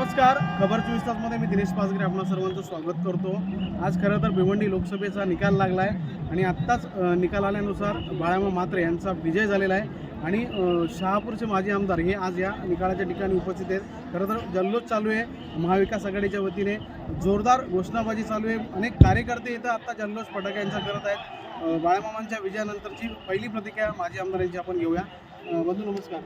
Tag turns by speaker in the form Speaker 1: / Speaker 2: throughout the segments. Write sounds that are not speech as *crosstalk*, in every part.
Speaker 1: नमस्कार. खबर चोवीस तासमध्ये मी दिनेश पाचगरे आपणा सर्वांचं स्वागत करतो. आज खरं तर भिवंडी लोकसभेचा निकाल लागला आहे आणि आत्ताच निकाल आल्यानुसार बाळामा मात्रे यांचा विजय झालेला आहे. आणि शहापूरचे माजी आमदार हे आज या निकालाच्या ठिकाणी उपस्थित आहेत. खरं तर जल्लोष चालू आहे. महाविकास आघाडीच्या वतीने जोरदार घोषणाबाजी चालू आहे. अनेक कार्यकर्ते इथं आत्ता जल्लोष फटाक्यांचा करत आहेत. बाळामामांच्या विजयानंतरची पहिली प्रतिक्रिया माजी आमदारांची आपण घेऊया. बंधू नमस्कार.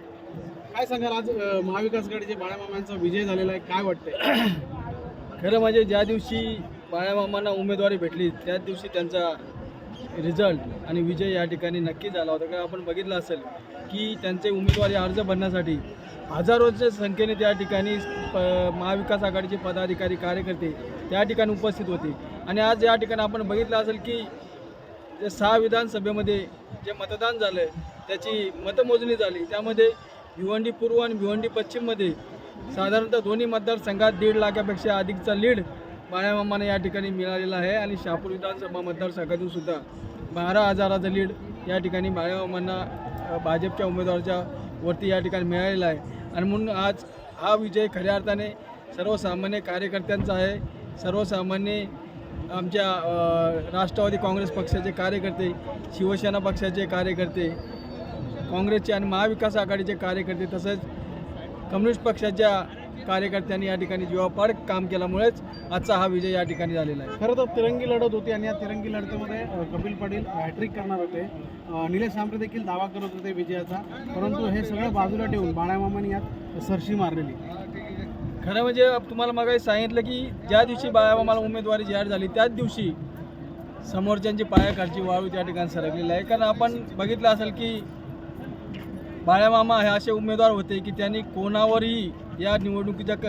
Speaker 1: काय सांगाल आज महाविकास आघाडीचे बाळामामांचा विजय झालेला आहे काय वाटतंय? *clears throat*
Speaker 2: खरं म्हणजे ज्या दिवशी बाळामामांना उमेदवारी भेटली त्याच दिवशी त्यांचा रिझल्ट आणि विजय या ठिकाणी नक्की झाला होता. कारण आपण बघितलं असेल की त्यांचे उमेदवारी अर्ज भरण्यासाठी हजारोच्या संख्येने त्या ठिकाणी प महाविकास आघाडीचे पदाधिकारी कार्यकर्ते त्या ठिकाणी उपस्थित होते. आणि आज या ठिकाणी आपण बघितलं असेल की जे सहा विधानसभेमध्ये जे मतदान झालं त्याची मतमोजणी झाली. त्यामध्ये भिवंडी पूर्व आणि भिवंडी पश्चिममध्ये साधारणतः दोन्ही मतदारसंघात दीड लाखापेक्षा अधिकचा लीड बाळ्यामामाने या ठिकाणी मिळालेला आहे आणि शहापूर विधानसभा मतदारसंघातून सुद्धा बारा हजाराचा लीड या ठिकाणी बाळ्यामामांना भाजपच्या उमेदवाराच्या वरती या ठिकाणी मिळालेला आहे. आणि म्हणून आज हा विजय खऱ्या अर्थाने सर्वसामान्य कार्यकर्त्यांचा आहे. सर्वसामान्य आमच्या राष्ट्रवादी काँग्रेस पक्षाचे कार्यकर्ते शिवसेना पक्षाचे कार्यकर्ते काँग्रेसचे आणि महाविकास आघाडीचे कार्यकर्ते तसंच कम्युनिस्ट पक्षाच्या कार्यकर्त्यांनी या ठिकाणी जीवापाड काम केल्यामुळेच आजचा हा विजय या ठिकाणी झालेला आहे.
Speaker 1: खरं तर तिरंगी लढत होती आणि या तिरंगी लढतीमध्ये कपिल पाटील हॅट्रिक करणार होते. निलेश आंबरे देखील दावा करत होते विजयाचा. परंतु हे सगळं बाजूला ठेवून बाळामामांनी यात सरशी मारलेली.
Speaker 2: खरं म्हणजे तुम्हाला मग सांगितलं की ज्या दिवशी बाळामामाला उमेदवारी जाहीर झाली त्याच दिवशी समोरच्यांची पायाखालची वाळू त्या ठिकाणी सरकलेली आहे. कारण आपण बघितलं असेल की बाळामामा हे असे उमेदवार होते की त्यांनी कोणावरही या निवडणुकीच्या क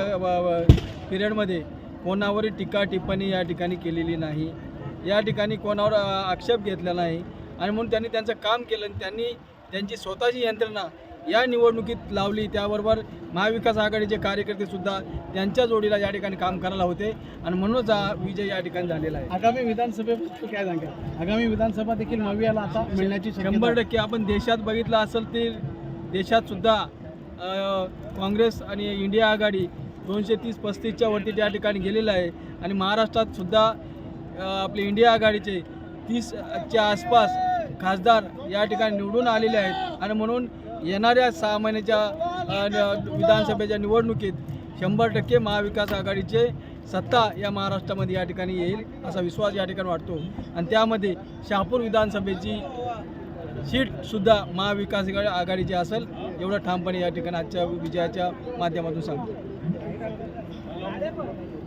Speaker 2: पिरियडमध्ये कोणावरही टीका टिप्पणी या ठिकाणी केलेली नाही. या ठिकाणी कोणावर आक्षेप घेतला नाही. आणि म्हणून त्यांनी त्यांचं काम केलं आणि त्यांनी त्यांची स्वतःची यंत्रणा या निवडणुकीत लावली. त्याबरोबर महाविकास आघाडीचे कार्यकर्ते सुद्धा त्यांच्या जोडीला या ठिकाणी काम करायला होते. आणि म्हणूनच हा विजय या ठिकाणी झालेला आहे.
Speaker 1: आगामी विधानसभेबद्दल काय सांगा आगामी विधानसभा देखील मवियाला आता मिळण्याची
Speaker 2: शंभर. टक्के. आपण देशात बघितलं असेल तर देशातसुद्धा काँग्रेस आणि इंडिया आघाडी दोनशे तीस पस्तीसच्या वरती त्या ठिकाणी गेलेलं आहे. आणि महाराष्ट्रातसुद्धा आपले इंडिया आघाडीचे तीसच्या आसपास खासदार या ठिकाणी निवडून आलेले आहेत. आणि म्हणून येणाऱ्या सहा महिन्याच्या न- विधानसभेच्या निवडणुकीत शंभर टक्के महाविकास आघाडीचे सत्ता या महाराष्ट्रामध्ये या ठिकाणी येईल असा विश्वास या ठिकाणी वाटतो. आणि त्यामध्ये शहापूर विधानसभेची सीटसुद्धा महाविकास आघाडीची असेल एवढं ठामपणे या ठिकाणी आजच्या विजयाच्या माध्यमातून सांगतो.